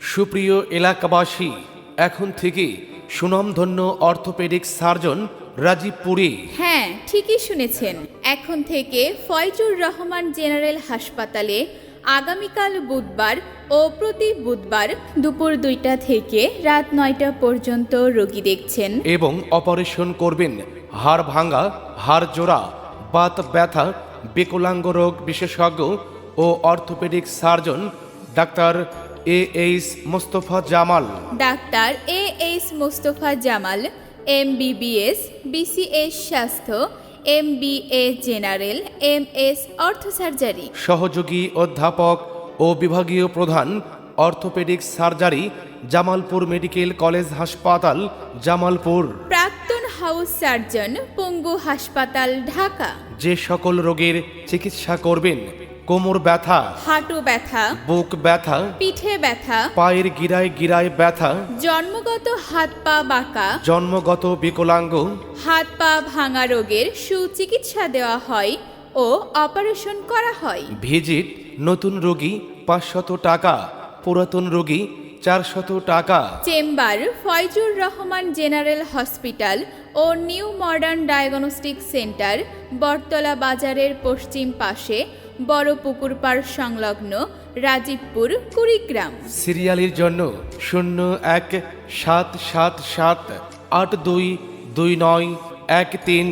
সুপ্রিয় এলাকাবাসী এখন থেকে সুনামধন্য অর্থোপেডিক সার্জন রাজীব রাজীবপুরে হ্যাঁ ঠিকই শুনেছেন। এখন থেকে ফয়জুর রহমান জেনারেল হাসপাতালে আগামীকাল বুধবার ও প্রতি বুধবার দুপুর দুইটা থেকে রাত নয়টা পর্যন্ত রোগী দেখছেন। এবং অপারেশন করবেন হাড় ভাঙা হাড় জোড়া বাত ব্যথা বিকলাঙ্গ রোগ বিশেষজ্ঞ ও orthopaedic surgeon doctor A H Mostafa Jamal. Doctor A H Mostafa Jamal MBBS BCS স্বাস্থ্য M B A general M S ortho surgery সহযোগী অধ্যাপক ও বিভাগীয় প্রধান orthopaedic surgery Jamalpur medical college হাসপাতাল জামালপুর। প্রাক্তন হাউস সার্জন পঙ্গু হাসপাতাল ঢাকা। যে সকল রোগের চিকিৎসা করবেন কোমর ব্যথা হাঁটু ব্যথা বুক ব্যথা পিঠে ব্যথা পায়ের গিরায় গিরায় ব্যথা জন্মগত হাত পা বাঁকা জন্মগত বিকলাঙ্গ হাত পা ভাঙা রোগের সুচিকিৎসা দেওয়া হয় ও অপারেশন করা হয়। ভিজিট নতুন রোগী পাঁচশত টাকা পুরাতন রোগী চারশত টাকা। Chamber Foyzur Rahman general hospital ও new modern diagnostic centre Bottola বাজারের পশ্চিম পাশে বড় পুকুর পাড় সংলগ্ন রাজীবপুর কুড়িগ্রাম। সিরিয়ালের জন্য শূন্য এক সাত সাত সাত আট দুই দুই নয় এক তিন।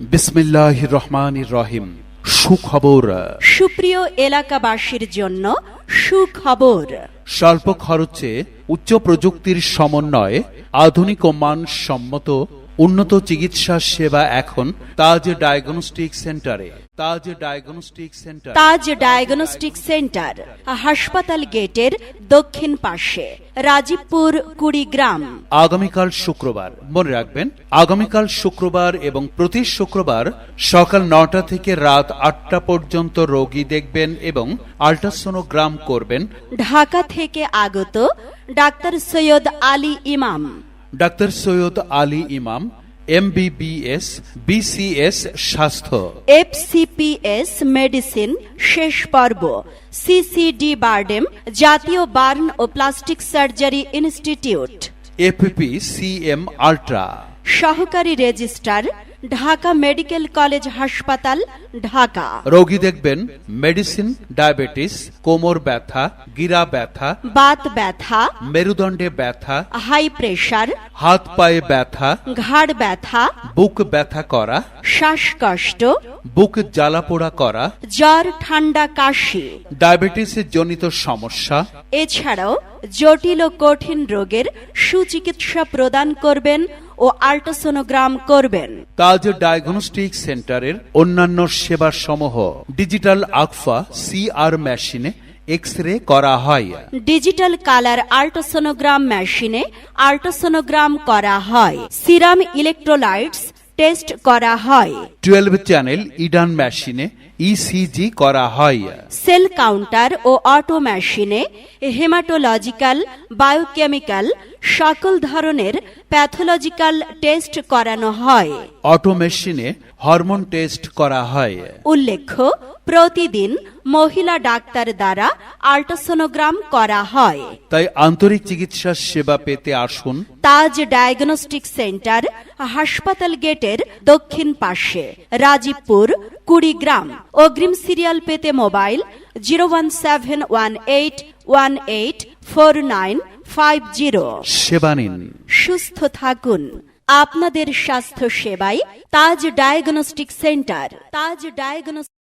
বিসমিল্লাহ রহমান রহিম। সুখবর। সুপ্রিয় এলাকাবাসীর জন্য সুখবর। স্বল্প খরচে উচ্চ প্রযুক্তির সমন্বয়ে আধুনিক ও মানসম্মত উন্নত চিকিৎসা সেবা এখন তাজ ডায়াগনস্টিক সেন্টারে। Taj diagnostic centre. Taj diagnostic centre হাসপাতাল গেটের দক্ষিণ পাশে রাজীবপুর কুড়িগ্রাম। আগামীকাল শুক্রবার মনে রাখবেন আগামীকাল শুক্রবার এবং প্রতি শুক্রবার সকাল নটা থেকে রাত আটটা পর্যন্ত রোগী দেখবেন এবং আল্ট্রাসোনোগ্রাম করবেন। ঢাকা থেকে আগত ডাক্তার সৈয়দ আলী ইমাম। Doctor Syed Ali Imam MBBS BCS স্বাস্থ্য। এফসিপিএস মেডিসিন শেষ পর্ব। সিসিডি বার্ডেম জাতীয় বার্ন ও plastic surgery institute. FP CM ultra. সহকারী রেজিস্ট্রার ঢাকা মেডিকেল কলেজ হাসপাতাল ঢাকা। রোগী দেখবেন মেডিসিন ডায়াবেটিস কোমর ব্যথা গিরা ব্যথা বাত ব্যথা মেরুদণ্ডে ব্যথা হাই প্রেশার হাত পায়ে ব্যথা ঘাড় ব্যথা বুক ব্যথা করা শ্বাসকষ্ট বুক জ্বালাপোড়া করা জ্বর ঠান্ডা কাশি। ডায়াবেটিসের জনিত সমস্যা এছাড়াও জটিল ও কঠিন রোগের সুচিকিৎসা প্রদান করবেন ও আল্ট্রাসোনোগ্রাম করবেন। তাজ ডায়াগনস্টিক সেন্টারের অন্যান্য সেবা সমূহ ডিজিটাল আকফা সিআর মেশিনে এক্স রে করা হয়। ডিজিটাল কালার আল্ট্রাসোনোগ্রাম মেশিনে আল্ট্রাসোনোগ্রাম করা হয়। সিরাম ইলেকট্রোলাইটস টেস্ট করা হয়। টুয়েলভ চ্যানেল ইডান মেশিনে ইসিজি করা হয় সেল কাউন্টার ও অটো মেশিনে হেমাটোলজিক্যাল বায়োকেমিক্যাল সকল ধরনের প্যাথোলজিক্যাল টেস্ট করানো হয় অটো মেশিনে হরমোন টেস্ট করা হয় উল্লেখ্য প্রতিদিন মহিলা ডাক্তার দ্বারা আল্ট্রাসোনোগ্রাম করা হয় তাই আন্তরিক চিকিৎসা সেবা পেতে আসুন তাজ ডায়াগনস্টিক সেন্টার হাসপাতাল গেটের দক্ষিণ পাশে রাজীবপুর কুড়িগ্রাম। অগ্রিম সিরিয়াল পেতে mobile zero one seven one eight one eight four nine five zero. সেবা নিন। সুস্থ থাকুন। আপনাদের স্বাস্থ্য সেবায় Taj diagnostic centre. Taj diagnostic